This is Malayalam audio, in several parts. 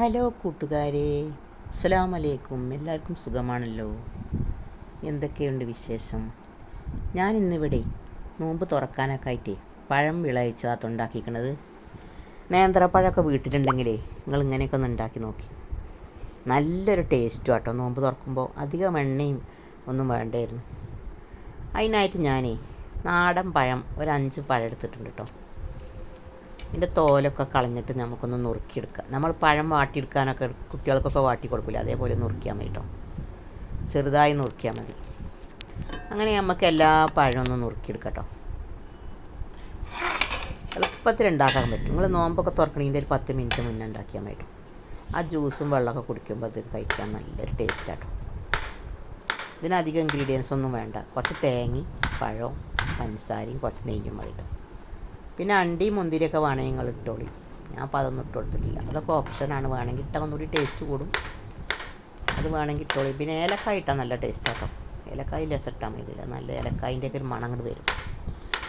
ഹലോ കൂട്ടുകാരെ അസ്സലാമു അലൈക്കും എല്ലാവർക്കും സുഖമാണല്ലോ? എന്തൊക്കെയുണ്ട് വിശേഷം? ഞാൻ ഇന്നിവിടെ നോമ്പ് തുറക്കാനൊക്കെ ആയിട്ടേ പഴം വിളയിച്ചതാത്ത ഉണ്ടാക്കിക്കണത് നേന്ത്രപ്പഴമൊക്കെ വീട്ടിലുണ്ടെങ്കിലേ നിങ്ങൾ ഇങ്ങനെയൊക്കെ ഒന്ന് ഉണ്ടാക്കി നോക്കി. നല്ലൊരു ടേസ്റ്റും ആട്ടോ നോമ്പ് തുറക്കുമ്പോൾ. അധികം എണ്ണയും ഒന്നും വേണ്ടായിരുന്നു. അതിനായിട്ട് ഞാനേ നാടൻ പഴം ഒരു അഞ്ച് പഴം എടുത്തിട്ടുണ്ട് കേട്ടോ. ഇതിന്റെ തോലൊക്കെ കളഞ്ഞിട്ട് നമുക്കൊന്ന് നുറുക്കിയെടുക്കാം. നമ്മൾ പഴം വാട്ടിയെടുക്കാനൊക്കെ കുട്ടികൾക്കൊക്കെ വാട്ടി കൊടുക്കില്ല അതേപോലെ നുറുക്കിയാൽ മതി കേട്ടോ ചെറുതായി നുറുക്കിയാൽ മതി. അങ്ങനെ നമുക്ക് എല്ലാ പഴവും ഒന്ന് നുറുക്കിയെടുക്കാം എളുപ്പത്തിൽ ഉണ്ടാക്കാൻ പറ്റും. നിങ്ങൾ നോമ്പൊക്കെ തുറക്കണതിന്റെ ഒരു പത്ത് മിനിറ്റ് മുന്നേ ഉണ്ടാക്കിയാൽ മതി ആ ജ്യൂസും വെള്ളമൊക്കെ കുടിക്കുമ്പോൾ അത് കഴിക്കാൻ നല്ലൊരു ടേസ്റ്റാട്ടോ ഇതിനധികം ഇൻഗ്രീഡിയൻസ് ഒന്നും വേണ്ട. കുറച്ച് തേങ്ങയും പഴവും പഞ്ചസാരയും കുറച്ച് നെയ്യും മതി പിന്നെ അണ്ടി മുന്തിരിയൊക്കെ വേണമെങ്കിൽ നിങ്ങൾ ഇട്ടോളി. ഞാൻ അപ്പോൾ അതൊന്നും ഇട്ട് കൊടുത്തിട്ടില്ല. അതൊക്കെ ഓപ്ഷനാണ് വേണമെങ്കിൽ ഇട്ടാൽ ഒന്നുകൂടി ടേസ്റ്റ് കൂടും. അത് വേണമെങ്കിൽ ഇട്ടോളി. പിന്നെ ഏലക്കായ ഇട്ടാൽ നല്ല ടേസ്റ്റ് ആട്ടോ ഏലക്കായ രസം ഇട്ടാൽ മതി നല്ല ഏലക്കായന്റെ ഒരു മണം അങ്ങോട്ട് വരും.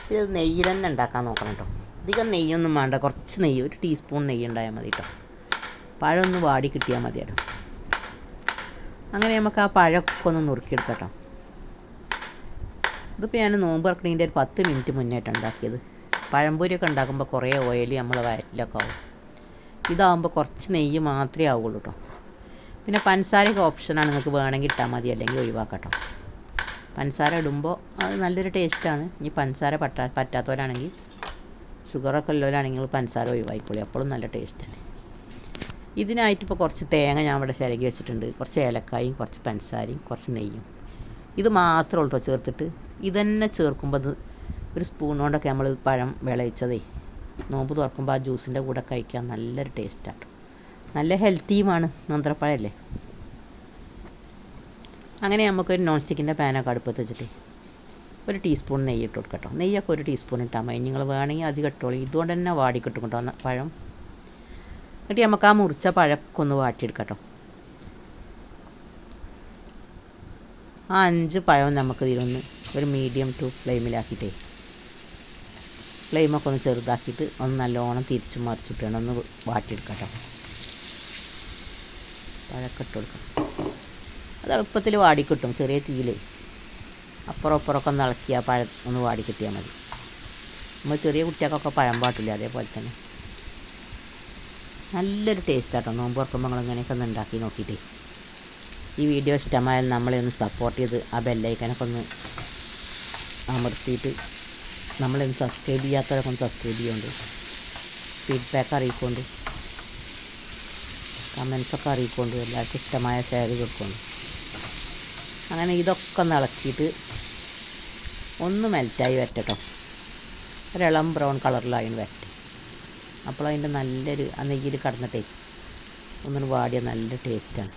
പിന്നെ അത് നെയ്യിൽ തന്നെ ഉണ്ടാക്കാൻ നോക്കണം കേട്ടോ അധികം നെയ്യൊന്നും വേണ്ട. കുറച്ച് നെയ്യ് ഒരു ടീസ്പൂൺ നെയ്യ് ഉണ്ടായാൽ മതി കേട്ടോ ഒന്ന് വാടി കിട്ടിയാൽ മതിയല്ലോ അങ്ങനെ നമുക്ക് ആ പഴമൊക്കെ ഒന്ന് നുറുക്കിയെടുക്കാം കേട്ടോ ഇതിപ്പോൾ ഞാൻ നോമ്പ് ഇറക്കണതിന്റെ ഒരു പത്ത് മിനിറ്റ് മുന്നേറ്റാണ് ഉണ്ടാക്കിയത്. പഴംപൊരിയൊക്കെ ഉണ്ടാക്കുമ്പോൾ കുറേ ഓയിൽ നമ്മൾ വയറ്റിലൊക്കെ ആവും. ഇതാവുമ്പോൾ കുറച്ച് നെയ്യ് മാത്രമേ ആവുള്ളൂ കേട്ടോ പിന്നെ പഞ്ചസാരയൊക്കെ ഓപ്ഷനാണ് നിങ്ങൾക്ക് വേണമെങ്കിൽ ഇട്ടാൽ മതി അല്ലെങ്കിൽ ഒഴിവാക്കാം കേട്ടോ പഞ്ചസാര ഇടുമ്പോൾ അത് നല്ലൊരു ടേസ്റ്റാണ് ഇനി പഞ്ചസാര പറ്റാ പറ്റാത്തവരാണെങ്കിൽ ഷുഗറൊക്കെ ഉള്ളവരാണെങ്കിൽ പഞ്ചസാര ഒഴിവായിക്കോളി അപ്പോഴും നല്ല ടേസ്റ്റാണ് ഇതിനായിട്ട് ഇപ്പോൾ കുറച്ച് തേങ്ങ ഞാൻ ഇവിടെ ചിരകി വെച്ചിട്ടുണ്ട്. കുറച്ച് ഏലക്കായും കുറച്ച് പഞ്ചസാരയും കുറച്ച് നെയ്യും. ഇത് മാത്രമേ ഉള്ളൂ ചേർത്തിട്ട്. ഇതന്നെ ചേർക്കുമ്പോൾ ഒരു സ്പൂൺ കൊണ്ടൊക്കെ നമ്മൾ പഴം വിളയിച്ചതേ. നോമ്പ് തുറക്കുമ്പോൾ ആ ജ്യൂസിന്റെ കൂടെ കഴിക്കാൻ നല്ലൊരു ടേസ്റ്റാണ് നല്ല ഹെൽത്തിയുമാണ് മന്ത്രപ്പഴല്ലേ? അങ്ങനെ നമുക്കൊരു നോൺ സ്റ്റിക്കിന്റെ പാനൊക്കെ അടുപ്പത്ത് വെച്ചിട്ട് ഒരു ടീസ്പൂൺ നെയ്യ് ഇട്ട് കൊടുക്കട്ടോ. നെയ്യൊക്കെ ഒരു ടീസ്പൂൺ ഇട്ടാൽ മതി. നിങ്ങൾ വേണമെങ്കിൽ അധികം ഇട്ടോളൂ. ഇതുകൊണ്ട് തന്നെ വാടിക്കിട്ടും കേട്ടോ പഴം. എന്നിട്ട് നമുക്ക് ആ മുറിച്ച പഴക്കൊന്ന് ഒന്ന് വാട്ടിയെടുക്കട്ടോ. ആ അഞ്ച് പഴം നമുക്ക് ഇതിലൊന്ന് ഒരു മീഡിയം ടു ഫ്ലെയിമിലാക്കിയിട്ടേ ഫ്ലെയിമൊക്കെ ഒന്ന് ചെറുതാക്കിയിട്ട് ഒന്ന് നല്ലോണം തിരിച്ചു മറിച്ചിട്ട് വേണം ഒന്ന് വാട്ടിയെടുക്കാം പഴക്കെ ഇട്ട് കൊടുക്കാം. അത് എളുപ്പത്തിൽ വാടിക്കിട്ടും ചെറിയ തീയിൽ അപ്പുറം അപ്പുറമൊക്കെ ഒന്ന് ഇളക്കിയാൽ പഴം ഒന്ന് വാടി കിട്ടിയാൽ മതി. നമ്മൾ ചെറിയ കുട്ടികൾക്കൊക്കെ പഴം പാട്ടില്ല അതേപോലെ തന്നെ. നല്ലൊരു ടേസ്റ്റാട്ടോ നോമ്പ് തുറക്കുമ്പോൾ നിങ്ങൾ ഇങ്ങനെയൊക്കെ ഒന്ന് ഉണ്ടാക്കി നോക്കിയിട്ടേ. ഈ വീഡിയോ ഇഷ്ടമായാൽ നമ്മളെ ഒന്ന് സപ്പോർട്ട് ചെയ്ത് ആ ബെല്ലൈക്കനൊക്കെ ഒന്ന് അമർത്തിയിട്ട് നമ്മളൊന്ന് സബ്സ്ക്രൈബ് ചെയ്യാത്തവരൊക്കെ സബ്സ്ക്രൈബ് ചെയ്യുന്നുണ്ട് ഫീഡ്ബാക്ക് അറിയിക്കൊണ്ട്. കമൻസൊക്കെ അറിയിക്കൊണ്ട്. എല്ലാവർക്കും ഇഷ്ടമായ ഷെയർ കൊടുക്കൊണ്ട്. അങ്ങനെ ഇതൊക്കെ ഒന്ന് ഇളക്കിയിട്ട് ഒന്ന് മെൽറ്റായി വരട്ടോ ഒരിളം ബ്രൗൺ കളറിലായി വരട്ടെ. അപ്പോൾ അതിന്റെ നല്ലൊരു ആ നെയ്യിൽ കടന്നിട്ടേ ഒന്നിന് വാടിയ നല്ല ടേസ്റ്റാണ്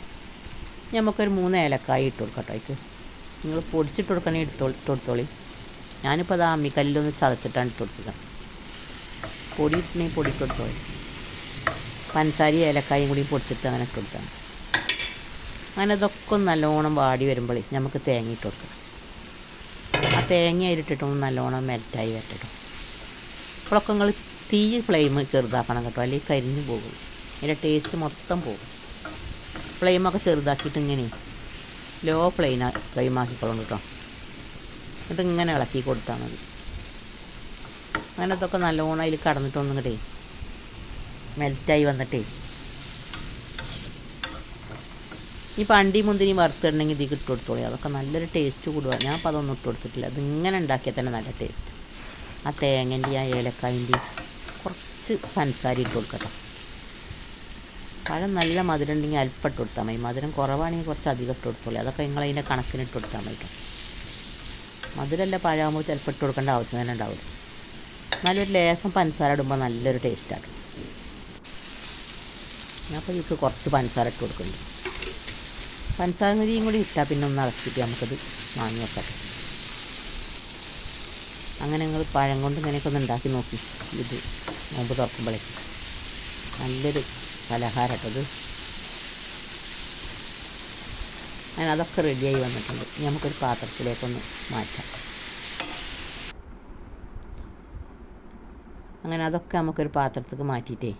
നമുക്കൊരു മൂന്ന് ഏലക്കായ ഇട്ട് കൊടുക്കട്ടോ. അതിക്ക്. നിങ്ങൾ പൊടിച്ചിട്ട് കൊടുക്കണേ എടുത്തോ ഇട്ട് കൊടുത്തോളി. ഞാനിപ്പോൾ അത് അമ്മിക്കല്ലൊന്ന് ചതച്ചിട്ടാണ് ഇട്ട് കൊടുത്തത്. പൊടി ഇട്ടുണ്ടെങ്കിൽ പൊടി ഇട്ട് കൊടുത്തോളി പഞ്ചസാരയും ഏലക്കായും കൂടി പൊടിച്ചിട്ട് അങ്ങനെ ഇട്ട് കൊടുത്താണ് അങ്ങനെ ഇതൊക്കെ നല്ലോണം വാടി വരുമ്പോഴേ നമുക്ക് തേങ്ങ ഇട്ട് കൊടുക്കാം. ആ തേങ്ങ അതിലിട്ടിട്ടൊന്ന് നല്ലോണം മെൽറ്റായി വരട്ടോ അപ്പോഴൊക്കെ നിങ്ങൾ തീ ഫ്ലെയിം ചെറുതാക്കണം കേട്ടോ അല്ലെങ്കിൽ കരിഞ്ഞു പോകും. അതിന്റെ ടേസ്റ്റ് മൊത്തം പോകും. ഫ്ലെയിമൊക്കെ ചെറുതാക്കിയിട്ട് ഇങ്ങനെ ലോ ഫ്ലെയിം ഫ്ലെയിം ആക്കിക്കോളും കേട്ടോ. ഇങ്ങനെ ഇളക്കി കൊടുത്താൽ മതി. അങ്ങനെ ഇതൊക്കെ നല്ലോണം അതിൽ കടന്നിട്ടൊന്നും കിട്ടേ മെൽറ്റായി വന്നിട്ടേ. ഈ പണ്ടി മുന്തിരി വറുത്തിടണമെങ്കിൽ ഇതിൽ ഇട്ട് കൊടുത്തോളൂ. അതൊക്കെ നല്ലൊരു ടേസ്റ്റ് കൂടുക. ഞാൻ അപ്പോൾ അതൊന്നും ഇട്ട് കൊടുത്തിട്ടില്ല. ഇങ്ങനെ ഉണ്ടാക്കിയാൽ തന്നെ നല്ല ടേസ്റ്റ് ആ തേങ്ങന്റെ ആ ഏലക്കായന്റെ കുറച്ച് പഞ്ചസാര ഇട്ട് കൊടുക്കട്ടെ. പഴം നല്ല മധുരം ഉണ്ടെങ്കിൽ അല്പം ഇട്ട് കൊടുത്താൽ മതി. മധുരം കുറവാണെങ്കിൽ കുറച്ച് അധികം ഇട്ട് കൊടുത്തോളൂ. അതൊക്കെ നിങ്ങൾ അതിന്റെ കണക്കിന് ഇട്ട് കൊടുത്താൽ മതി മധുരമല്ല പഴമാകുമ്പോൾ ചിലപ്പോൾ ഇട്ട് കൊടുക്കേണ്ട ആവശ്യം തന്നെ ഉണ്ടാവില്ല. നല്ലൊരു ലേസം പഞ്ചസാര ഇടുമ്പോൾ നല്ലൊരു ടേസ്റ്റാണ് ഞാൻ അപ്പോൾ ഇതിക്ക് കുറച്ച് പഞ്ചസാര ഇട്ട് കൊടുക്കുന്നുണ്ട്. പഞ്ചസാര നെരിയും കൂടി ഇട്ടാൽ പിന്നെ ഒന്ന് അടച്ചിട്ട് നമുക്കത് വാങ്ങി വെക്കാം. അങ്ങനെ ഞങ്ങൾ പഴം കൊണ്ട് ഇങ്ങനെയൊക്കെ ഒന്ന് ഉണ്ടാക്കി നോക്കി. ഇത് നോമ്പ് തുറക്കുമ്പോഴേ നല്ലൊരു പലഹാരം കേട്ടോ അങ്ങനെ അതൊക്കെ റെഡിയായി വന്നിട്ടുണ്ട്. ഇനി നമുക്കൊരു പാത്രത്തിലേക്കൊന്ന് മാറ്റാം. അങ്ങനെ അതൊക്കെ നമുക്കൊരു പാത്രത്തേക്ക് മാറ്റിയിട്ടേ.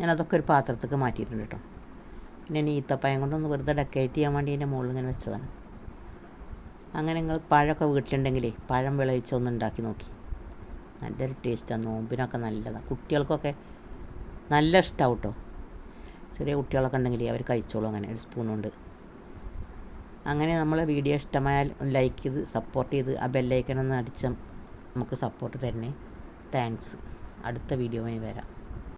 ഞാൻ അതൊക്കെ ഒരു പാത്രത്തേക്ക് മാറ്റിയിട്ടുണ്ട് കേട്ടോ. പിന്നെ ഇനി ഈത്തപ്പയം കൊണ്ടൊന്ന് വെറുതെ ഡെക്കറേറ്റ് ചെയ്യാൻ വേണ്ടി എന്റെ മുകളിൽ ഇങ്ങനെ വെച്ചതാണ്. അങ്ങനെ നിങ്ങൾ പഴമൊക്കെ വീട്ടിലുണ്ടെങ്കിലേ പഴം വിളയിച്ചൊന്ന് ഉണ്ടാക്കി നോക്കി. നല്ലൊരു ടേസ്റ്റാണ് നോമ്പിനൊക്കെ നല്ലതാണ് കുട്ടികൾക്കൊക്കെ നല്ല ഇഷ്ടമാവും കേട്ടോ ചെറിയ കുട്ടികളൊക്കെ ഉണ്ടെങ്കിൽ അവർ കഴിച്ചോളൂ അങ്ങനെ ഒരു സ്പൂൺ കൊണ്ട് അങ്ങനെ നമ്മളെ വീഡിയോ ഇഷ്ടമായാൽ ലൈക്ക് ചെയ്ത് സപ്പോർട്ട് ചെയ്ത് ആ ബെല്ലൈക്കൻ ഒന്ന് അടിച്ച നമുക്ക് സപ്പോർട്ട് തരണേ. താങ്ക്സ് അടുത്ത വീഡിയോയിൽ വരാം.